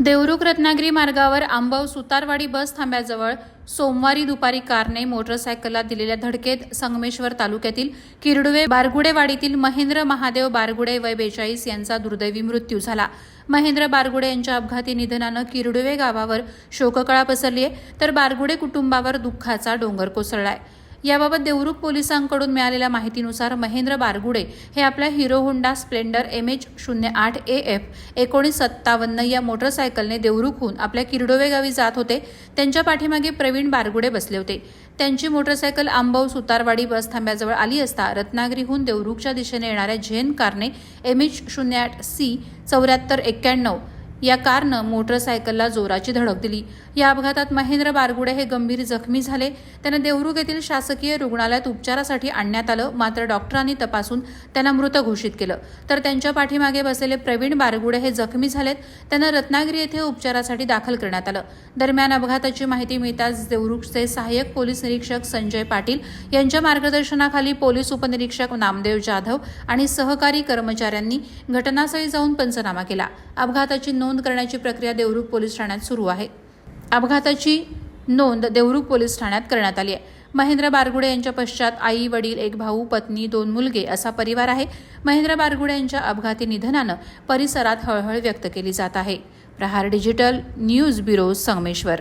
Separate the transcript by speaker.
Speaker 1: देवरुख रत्नागिरी मार्गावर आंबव सुतारवाडी बस थांब्याजवळ सोमवारी दुपारी कारने मोटरसायकलला दिलेल्या धडकेत संगमेश्वर तालुक्यातील किरडुवे बारगुडेवाडीतील महेंद्र महादेव बारगुडे वय बेचाळीस यांचा दुर्दैवी मृत्यू झाला. महेंद्र बारगुडे यांच्या अपघाती निधनानं किरडुवे गावावर शोककळा पसरली आहे तर बारगुडे कुटुंबावर दुःखाचा डोंगर कोसळला आहे याबाबत देवरुख पोलिसांकडून मिळालेल्या माहितीनुसार महेंद्र बारगुडे हे आपल्या Hero Honda Splendor M H शून्य आठ ए एफ एकोणीस सत्तावन्न या मोटरसायकलने देवरुखहून आपल्या किरडोवे गावी जात होते. त्यांच्या पाठीमागे प्रवीण बारगुडे बसले होते. त्यांची मोटरसायकल आंबव सुतारवाडी बस थांब्याजवळ आली असता रत्नागिरीहून देवरुखच्या दिशेने येणाऱ्या झेन कारने एम एच शून्य आठ सी चौऱ्याहत्तर एक्क्याण्णव या कारनं मोटरसायकलला जोराची धडक दिली. या अपघातात महेंद्र बारगुडे हे गंभीर जखमी झाले. त्यांना देवरुख येथील शासकीय रुग्णालयात उपचारासाठी आणण्यात आलं. मात्र डॉक्टरांनी तपासून त्यांना मृत घोषित केलं. तर त्यांच्या पाठीमागे बसलेले प्रवीण बारगुडे हे जखमी झालेत. त्यांना रत्नागिरी येथे उपचारासाठी दाखल करण्यात आलं. दरम्यान अपघाताची माहिती मिळताच देवरुखचे सहाय्यक पोलीस निरीक्षक संजय पाटील यांच्या मार्गदर्शनाखाली पोलीस उपनिरीक्षक नामदेव जाधव आणि सहकारी कर्मचाऱ्यांनी घटनास्थळी जाऊन पंचनामा केला. अपघाताची नोंद नोंद करण्याची प्रक्रिया देवरुख पोलीस ठाण्यात सुरू आहे. अपघाताची नोंद देवरुख पोलीस ठाण्यात करण्यात आली आहे. महेंद्र बारगुडे यांच्या पश्चात आई वडील एक भाऊ पत्नी दोन मुलगे असा परिवार आहे. महेंद्र बारगुडे यांच्या अपघाती निधनानं परिसरात हळहळ व्यक्त केली जात आहे. Prahar digital news bureau Sangameshwar.